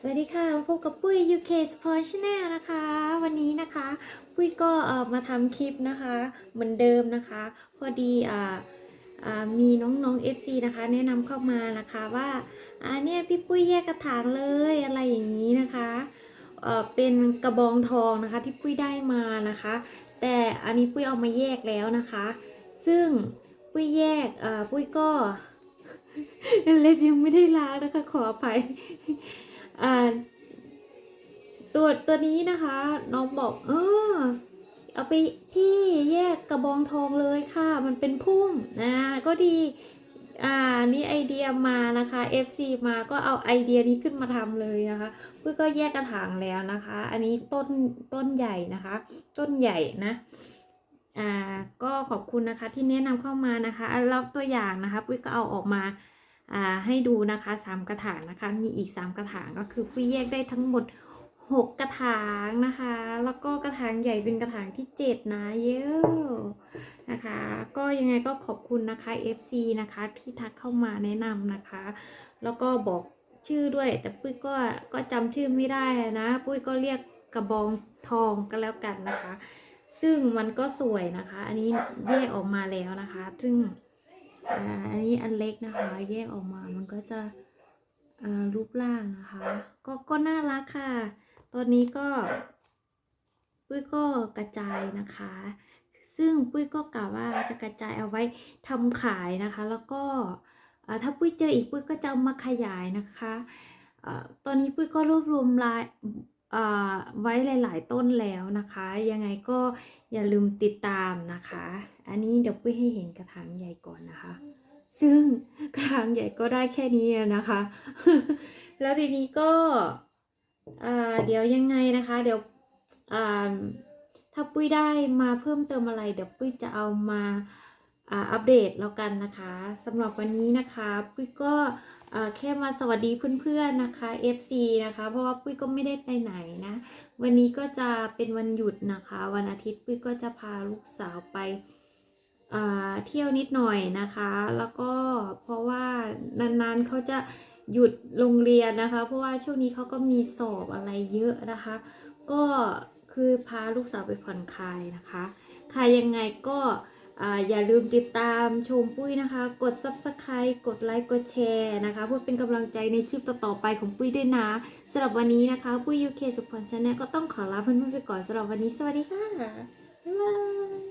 สวัสดีค่ะมาพบกับปุ้ย UK Sport Channel นะคะ วันนี้นะคะ ปุ้ยก็มาทำคลิปนะคะ เหมือนเดิมนะคะ พอดีออมีน้องๆ FC นะคะ แนะนำเข้ามานะคะว่าอ่าเนี่ยพี่ปุ้ยแยกกระถางเลยอะไรอย่างนี้นะคะเเป็นกระบองทองนะคะที่ปุ้ยได้มานะคะ แต่อันนี้ปุ้ยเอามาแยกแล้วนะคะ ซึ่งปุ้ยแยกปุ้ยก็เล็บยังไม่ได้ล้างนะคะขออภัย อ่าตัวตัวนี้นะคะน้องบอกเออเอาไปพี่แยกกระบองทองเลยค่ะ มันเป็นพุ่มนะก็ดีอ่านี่ไอเดียมานะคะ FC มาก็เอาไอเดียนี้ขึ้นมาทำเลยนะคะเพื่อก็แยกกระถางแล้วนะคะ อันนี้ต้นต้นใหญ่นะคะ ต้นใหญ่นะอ่าก็ขอบคุณนะคะที่แนะนำเข้ามานะคะแล้วตัวอย่างนะคะปุ้ยก็เอาออกมา ให้ดูนะคะสามกระถางนะคะ มีอีกสามกระถางก็คือปุ้ยแยกได้ทั้งหมดหกกระถางนะคะ แล้วก็กระถางใหญ่เป็นกระถางที่เจ็ดนะเยอะนะคะ ก็ยังไงก็ขอบคุณนะคะ FC นะคะที่ทักเข้ามาแนะนำนะคะ แล้วก็บอกชื่อด้วย แต่ปุ้ยก็ก็จำชื่อไม่ได้นะ ปุ้ยก็เรียกกระบองทองก็แล้วกันนะคะ ซึ่งมันก็สวยนะคะ อันนี้แยกออกมาแล้วนะคะ ซึ่ง อันนี้อันเล็กนะคะ แยกออกมามันก็จะรูปร่างนะคะ ก็ก็น่ารักค่ะ ตอนนี้ก็ปุ้ยก็กระจายนะคะ ซึ่งปุ้ยก็กะว่าจะกระจายเอาไว้ทำขายนะคะ แล้วก็ถ้าปุ้ยเจออีกปุ้ยก็จะมาขยายนะคะอ่าตอนนี้ปุ้ยก็รวบรวมราย ไว้หลาย ๆ ต้นแล้วนะคะ ยังไงก็อย่าลืมติดตามนะคะ อันนี้เดี๋ยวปุ้ยให้เห็นกระถางใหญ่ก่อนนะคะ ซึ่งกระถางใหญ่ก็ได้แค่นี้นะคะ แล้วทีนี้ก็เดี๋ยวยังไงนะคะ เดี๋ยวถ้าปุ้ยได้มาเพิ่มเติมอะไร เดี๋ยวปุ้ยจะเอามาอัปเดตแล้วกันนะคะสำหรับวันนี้นะคะ ปุ้ยก็ แค่มาสวัสดีเพื่อนๆนะคะ FC นะคะ เพราะว่าปุ้ยก็ไม่ได้ไปไหนนะ วันนี้ก็จะเป็นวันหยุดนะคะ วันอาทิตย์ปุ้ยก็จะพาลูกสาวไปอ่าเที่ยวนิดหน่อยนะคะ แล้วก็เพราะว่านานๆเขาจะหยุดโรงเรียนนะคะ เพราะว่าช่วงนี้เขาก็มีสอบอะไรเยอะนะคะ ก็คือพาลูกสาวไปผ่อนคลายนะคะ ค่ะยังไงก็ อย่าลืมติดตามชมปุ้ยนะคะ กด subscribe กดไลค์ กดแชร์นะคะ เพื่อเป็นกำลังใจในคลิปต่อๆไปของปุ้ยด้วยนะสำหรับวันนี้นะคะ ปุ้ย UK สุพรรณชาแนลก็ต้องขอลาเพื่อนๆไปก่อนสำหรับวันนี้ สวัสดีค่ะ บ๊ายบาย